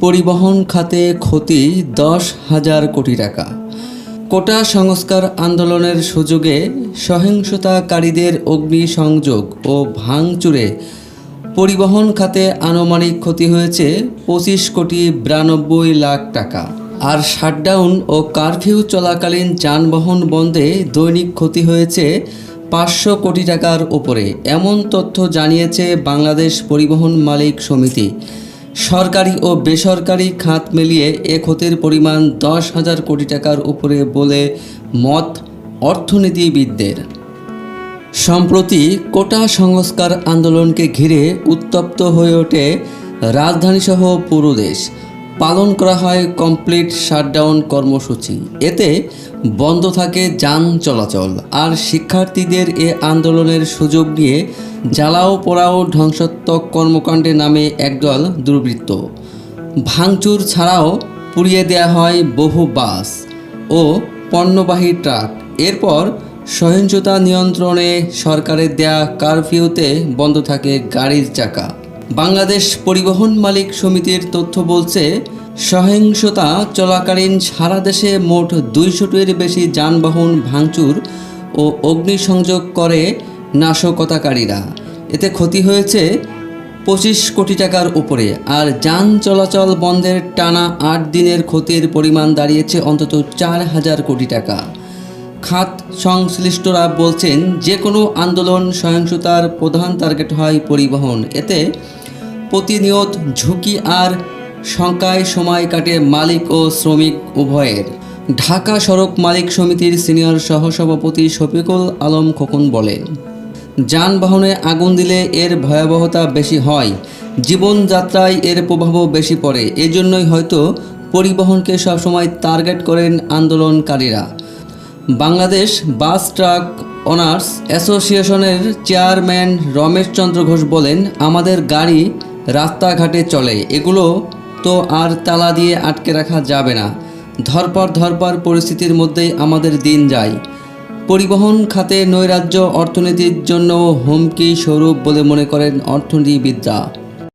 পরিবহন খাতে ক্ষতি দশ হাজার কোটি টাকা। কোটা সংস্কার আন্দোলনের সুযোগে সহিংসতাকারীদের অগ্নিসংযোগ ও ভাঙচুরে পরিবহন খাতে আনুমানিক ক্ষতি হয়েছে পঁচিশ কোটি বিরানব্বই লাখ টাকা। আর শাটডাউন ও কারফিউ চলাকালীন যানবাহন বন্ধে দৈনিক ক্ষতি হয়েছে পাঁচশো কোটি টাকার উপরে, এমন তথ্য জানিয়েছে বাংলাদেশ পরিবহন মালিক সমিতি। সরকারি ও বেসরকারি খাত মিলিয়ে এ ক্ষতির পরিমাণ দশ হাজার কোটি টাকার উপরে বলে মত অর্থনীতিবিদদের। সম্প্রতি কোটা সংস্কার আন্দোলনকে ঘিরে উত্তপ্ত হয়ে ওঠে রাজধানীসহ পুরো দেশ। পালন করা হয় কমপ্লিট শাটডাউন কর্মসূচি। এতে বন্ধ থাকে যান চলাচল আর শিক্ষার্থীদের এ আন্দোলনের সুযোগ নিয়ে জ্বালাও পোড়াও ধ্বংসাত্মক কর্মকাণ্ডে নামে একদল দুর্বৃত্ত। ভাঙচুর ছাড়াও পুড়িয়ে দেয়া হয় বহু বাস ও পণ্যবাহী ট্রাক। এরপর সহিংসতা নিয়ন্ত্রণে সরকারের দেয়া কারফিউতে বন্ধ থাকে গাড়ির চাকা। বাংলাদেশ পরিবহন মালিক সমিতির তথ্য বলছে, সহিংসতা চলাকালীন সারা দেশে মোট দুইশোটির বেশি যানবাহন ভাঙচুর ও অগ্নিসংযোগ করে নাশকতাকারীরা। এতে ক্ষতি হয়েছে পঁচিশ কোটি টাকার উপরে আর যান চলাচল বন্ধের টানা আট দিনের ক্ষতির পরিমাণ দাঁড়িয়েছে অন্তত চার হাজার কোটি টাকা। খাত সংশ্লিষ্টরা বলছেন যে কোনো আন্দোলন সহিংসতার প্রধান টার্গেট হয় পরিবহন। এতে প্রতিনিয়ত ঝুঁকি আর শঙ্কায় সময় কাটে মালিক ও শ্রমিক উভয়ের। ঢাকা সড়ক মালিক সমিতির সিনিয়র সহসভাপতি শফিকুল আলম খোকন বলেন, যানবাহনে আগুন দিলে এর ভয়াবহতা বেশি হয়, জীবনযাত্রায় এর প্রভাবও বেশি পড়ে। এজন্যই হয়তো পরিবহনকে সবসময় টার্গেট করেন আন্দোলনকারীরা। বাংলাদেশ বাস ট্রাক অনার্স অ্যাসোসিয়েশনের চেয়ারম্যান রমেশ চন্দ্র ঘোষ বলেন, আমাদের গাড়ি রাস্তাঘাটে চলে। এগুলো তো আর তালা দিয়ে আটকে রাখা যাবে না। ধরপর ধরপর পরিস্থিতির মধ্যেই আমাদের দিন যায়। পরিবহন খাতে নৈরাজ্য অর্থনীতির জন্য হুমকি স্বরূপ বলে মনে করেন অর্থনীতিবিদরা।